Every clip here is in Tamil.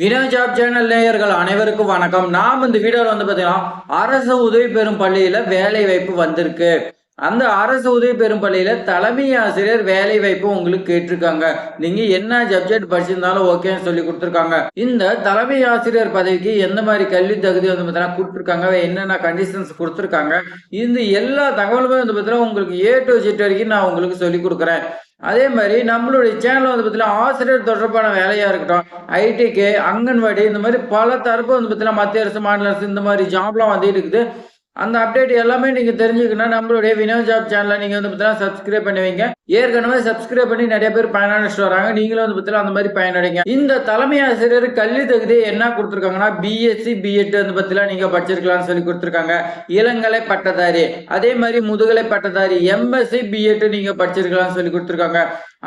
வினோ ஜாப் சேனல் நேயர்கள் அனைவருக்கும் வணக்கம். நாம் இந்த வீடியோவில் வந்து பார்த்தீங்கன்னா அரசு உதவி பெறும் பள்ளியில் வேலை வாய்ப்பு வந்திருக்கு. அந்த அரசு உதவி பெறும் பள்ளியில தலைமை ஆசிரியர் வேலை வாய்ப்பு உங்களுக்கு கேட்டிருக்காங்க. நீங்க என்ன சப்ஜெக்ட் படிச்சிருந்தாலும் ஓகேன்னு சொல்லி கொடுத்துருக்காங்க. இந்த தலைமை ஆசிரியர் பதவிக்கு எந்த மாதிரி கல்வி தகுதி வந்து பார்த்தீங்கன்னா கொடுத்துருக்காங்க என்னென்ன கண்டிஷன்ஸ் கொடுத்துருக்காங்க இந்த எல்லா தகவலுமே வந்து பார்த்தீங்கன்னா உங்களுக்கு ஏ டு ஜெட் வரைக்கும் நான் உங்களுக்கு சொல்லி கொடுக்குறேன். அதே மாதிரி நம்மளுடைய சேனல் வந்து பார்த்தீங்கன்னா ஆசிரியர் தொடர்பான வேலையாக இருக்கட்டும் ஐடிக்கு அங்கன்வாடி இந்த மாதிரி பல தரப்பு வந்து பார்த்தீங்கன்னா மத்திய அரசு மாநில அரசு இந்த மாதிரி ஜாப்லாம் வந்துட்டு இருக்குது. அந்த அப்டேட் எல்லாமே நீங்கள் தெரிஞ்சுக்கணும் நம்மளுடைய வினோ ஜாப் சேனலை நீங்கள் வந்து பார்த்தீங்கன்னா சப்ஸ்கிரைப் பண்ணுவீங்க. ஏற்கனவே சப்ஸ்கிரைப் பண்ணி நிறைய பேர் பயனடைச்சிட்டு வராங்க. நீங்களும் வந்து பார்த்தீங்கன்னா அந்த மாதிரி பயனடைங்க. இந்த தலைமை ஆசிரியர் கல்வி தகுதி என்ன கொடுத்துருக்காங்கன்னா பிஎஸ்சி பிஎட் வந்து பார்த்தீங்கன்னா நீங்கள் படிச்சிருக்கலாம்னு சொல்லி கொடுத்துருக்காங்க. இளங்கலை பட்டதாரி. அதே மாதிரி முதுகலை பட்டதாரி எம்எஸ்சி பிஎட் நீங்கள் படிச்சிருக்கலாம்னு சொல்லி கொடுத்துருக்காங்க.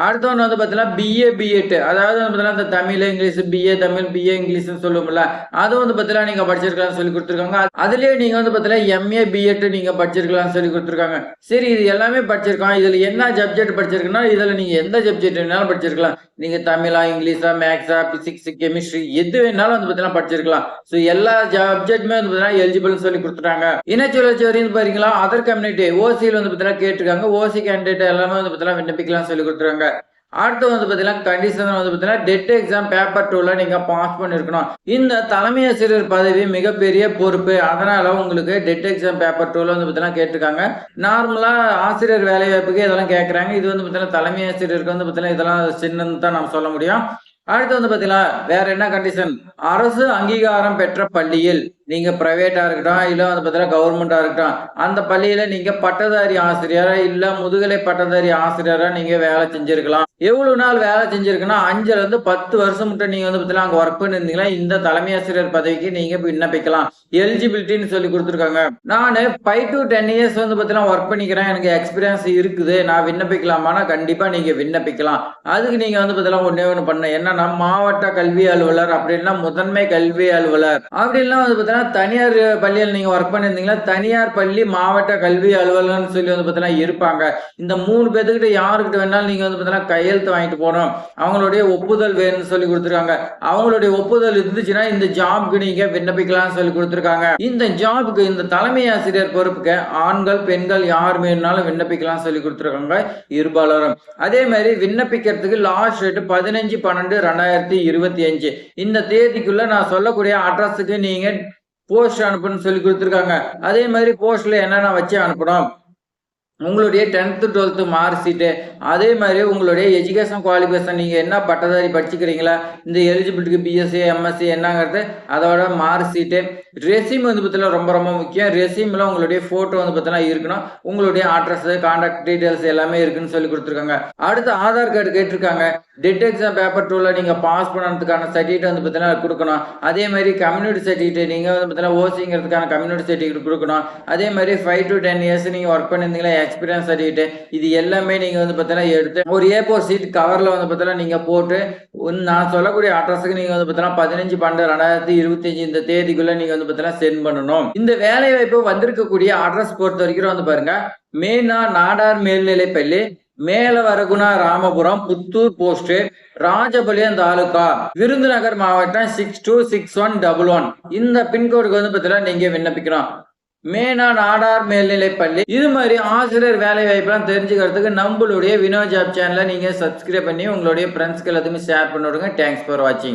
அடுத்தவன் வந்து பார்த்தீங்கன்னா பிஏ பிஎட் அதாவது வந்து பார்த்தீங்கன்னா இந்த Tamil English BA Tamil BA இங்கிலீஷ்னு சொல்லுவோம்ல அது வந்து பார்த்தீங்கன்னா நீங்கள் படிச்சிருக்கலாம்னு சொல்லி கொடுத்துருக்காங்க. அதுலேயே நீங்கள் வந்து பார்த்தீங்கன்னா எம்ஏ பிஎட் நீங்கள் படிச்சிருக்கலாம்னு சொல்லி கொடுத்துருக்காங்க. சரி இது எல்லாமே படிச்சிருக்கான். இதில் என்ன சப்ஜெக்ட் படிச்சிருக்குன்னா இதில் நீங்கள் எந்த சப்ஜெக்ட் வேணாலும் படிச்சிருக்கலாம். நீங்கள் தமிழா இங்கிலீஷா மேக்ஸா பிசிக்ஸ் கெமிஸ்ட்ரி எது வேணாலும் வந்து பார்த்தீங்கன்னா படிச்சிருக்கலாம். ஸோ எல்லா சப்ஜெக்ட்டுமே வந்து பார்த்தீங்கன்னா எலிஜிபிள் சொல்லி கொடுத்துட்டாங்க. இனச்சுழற்சி வரையும் பாத்தீங்களா? அதர் கம்யூனிட்டி ஓசியில் வந்து பார்த்தீங்கன்னா கேட்டிருக்காங்க. ஓசி கேண்டிடேட் எல்லாமே வந்து பார்த்தீங்கன்னா விண்ணப்பிக்கலாம் சொல்லி கொடுத்துருக்காங்க. அடுத்து வந்து பார்த்தீங்கன்னா கண்டிஷன் வந்து பார்த்தீங்கன்னா டெட் எக்ஸாம் பேப்பர் டூவில் நீங்கள் பாஸ் பண்ணியிருக்கணும் இந்த தலைமை ஆசிரியர் பதவி மிகப்பெரிய பொறுப்பு. அதனால் உங்களுக்கு டெட் எக்ஸாம் பேப்பர் டூவில் வந்து பார்த்தீங்கன்னா கேட்டிருக்காங்க. நார்மலாக ஆசிரியர் வேலை வாய்ப்புக்கு இதெல்லாம் கேட்குறாங்க இது வந்து பார்த்தீங்கன்னா தலைமை ஆசிரியருக்கு வந்து பார்த்தீங்கன்னா இதெல்லாம் சின்னன்னு தான் நம்ம சொல்ல முடியும். அடுத்து வந்து பார்த்தீங்கன்னா வேற என்ன கண்டிஷன் அரசு அங்கீகாரம் பெற்ற பள்ளியில் நீங்க பிரைவேட்டா இருக்கட்டும் இல்ல வந்து பார்த்தீங்கன்னா கவர்மெண்டா இருக்கட்டும் அந்த பள்ளியில நீங்க பட்டதாரி ஆசிரியரா இல்ல முதுகலை பட்டதாரி ஆசிரியரா நீங்க வேலை செஞ்சிருக்கலாம். எவ்வளவு நாள் வேலை செஞ்சிருக்குன்னா அஞ்சுல இருந்து பத்து வருஷம் மட்டும் நீங்க வந்து பார்த்தீங்கன்னா அங்க ஒர்க் பண்ணிருந்தீங்கன்னா இந்த தலைமை ஆசிரியர் பதவிக்கு நீங்க விண்ணப்பிக்கலாம். எலிஜிபிலிட்டின்னு சொல்லி கொடுத்துருக்காங்க. நான் ஃபைவ் டு டென் இயர்ஸ் வந்து பார்த்தீங்கன்னா ஒர்க் பண்ணிக்கிறேன். எனக்கு எக்ஸ்பீரியன்ஸ் இருக்குது. நான் விண்ணப்பிக்கலாமானா கண்டிப்பா நீங்க விண்ணப்பிக்கலாம். அதுக்கு நீங்க வந்து பார்த்தீங்கன்னா ஒன்னே ஒன்று பண்ண என்னன்னா மாவட்ட கல்வி அலுவலர் அப்படின்னா முதன்மை கல்வி அலுவலர். அப்படின்லாம் வந்து பார்த்தீங்கன்னா தனியார் பள்ளியில் நீங்க ஒர்க் பண்ணியிருந்தீங்கன்னா தனியார் பள்ளி மாவட்ட கல்வி அலுவலர்னு சொல்லி வந்து பார்த்தீங்கன்னா இருப்பாங்க. இந்த மூணு பேர்த்துக்கிட்ட யாருக்கிட்ட வேணாலும் நீங்க வந்து பார்த்தீங்கன்னா கையெழுத்து வாங்கிட்டு போகணும். அவங்களுடைய ஒப்புதல் வேணும்னு சொல்லி கொடுத்துருக்காங்க. அவங்களுடைய ஒப்புதல் இருந்துச்சுன்னா இந்த ஜாப்க்கு நீங்க விண்ணப்பிக்கலாம்னு சொல்லி கொடுத்துருக்காங்க. இந்த ஜாபுக்கு இந்த தலைமை ஆசிரியர் பொறுப்புக்கு ஆண்கள் பெண்கள் யார் வேணும்னாலும் விண்ணப்பிக்கலாம் சொல்லி கொடுத்துருக்காங்க இருபாலரும். அதே மாதிரி விண்ணப்பிக்கிறதுக்கு லாஸ்ட் டேட் பதினஞ்சு பன்னெண்டு ரெண்டாயிரத்தி இருபத்தி அஞ்சு. இந்த தேதிக்குள்ள நான் சொல்லக்கூடிய அட்ரஸுக்கு நீங்க போஸ்ட் அனுப்பணும்னு சொல்லி கொடுத்துருக்காங்க. அதே மாதிரி போஸ்ட்ல என்னென்ன வச்சு அனுப்பணும்? உங்களுடைய டென்த்து டுவெல்த்து மார்க் ஷீட்டு அதே மாதிரி உங்களுடைய எஜுகேஷன் குவாலிஃபிகேஷன் நீங்கள் என்ன பட்டதாரி படிச்சுக்கிறீங்களா இந்த எலிஜிபிலிட்டிக்கு பிஎஸ்சி எம்எஸ்சி என்னங்கிறது அதோட மார்க் ஷீட்டு ரெசிம் வந்து பார்த்தீங்கன்னா ரொம்ப ரொம்ப முக்கியம். ரெசியூமில் உங்களுடைய ஃபோட்டோ வந்து பார்த்தீங்கன்னா இருக்கணும். உங்களுடைய அட்ரஸ் கான்டாக்ட் டீட்டெயில்ஸ் எல்லாமே இருக்குன்னு சொல்லி கொடுத்துருக்காங்க. அடுத்து ஆதார் கார்டு கேட்டிருக்காங்க. டெட் எக்ஸாம் பேப்பர் டூவில் நீங்கள் பாஸ் பண்ணுறதுக்கான சர்டிஃபிகேட் வந்து பார்த்தீங்கன்னா கொடுக்கணும். அதே மாதிரி கம்யூனிட்டி சர்டிஃபிகேட் நீங்கள் வந்து பார்த்தீங்கன்னா ஓசிங்கிறதுக்கான கம்யூனிட்டி சர்டிஃபிகேட் கொடுக்கணும். அதே மாதிரி ஃபைவ் டு டென் இயர்ஸ் நீங்கள் ஒர்க் பண்ணியிருந்தீங்களா எக்ஸ்பீரியன்ஸ் சர்டிஃபிகேட் இது எல்லாமே நீங்கள் வந்து பார்த்தீங்கன்னா எடுத்து ஒரு ஏ ஃபோர் சீட் கவரில் வந்து பார்த்தீங்கன்னா நீங்கள் போட்டு உன் நான் சொல்லக்கூடிய அட்ரஸுக்கு நீங்கள் வந்து பார்த்தீங்கன்னா பதினஞ்சு பன்னெண்டு ரெண்டாயிரத்தி இருபத்தஞ்சு இந்த தேதிக்குள்ளே நீங்கள் வந்து பார்த்தீங்கன்னா சென்ட் பண்ணணும். இந்த வேலை வாய்ப்பு வந்திருக்கக்கூடிய அட்ரஸ் பொறுத்த வரைக்கும் வந்து பாருங்க மெயினா நாடார் மேல்நிலைப்பள்ளி மேலவரகுணா ராமபுரம் புத்தூர் போஸ்ட் ராஜபாளையம் தாலுகா விருதுநகர் மாவட்டம் six two six one double one இந்த பின்கோடுக்கு வந்து பார்த்தீங்கன்னா நீங்க விண்ணப்பிக்கலாம் மேனா நாடார் மேல்நிலை பள்ளி. இது மாதிரி ஆசிரியர் வேலை வாய்ப்பெல்லாம் தெரிஞ்சுக்கிறதுக்கு நம்மளுடைய வினோ ஜாப் சேனலை நீங்கள் சப்ஸ்கிரைப் பண்ணி உங்களுடைய ஃப்ரெண்ட்ஸ்க்கு எல்லாத்துக்குமே ஷேர் பண்ணிவிடுங்க. தேங்க்ஸ் ஃபார் வாட்சிங்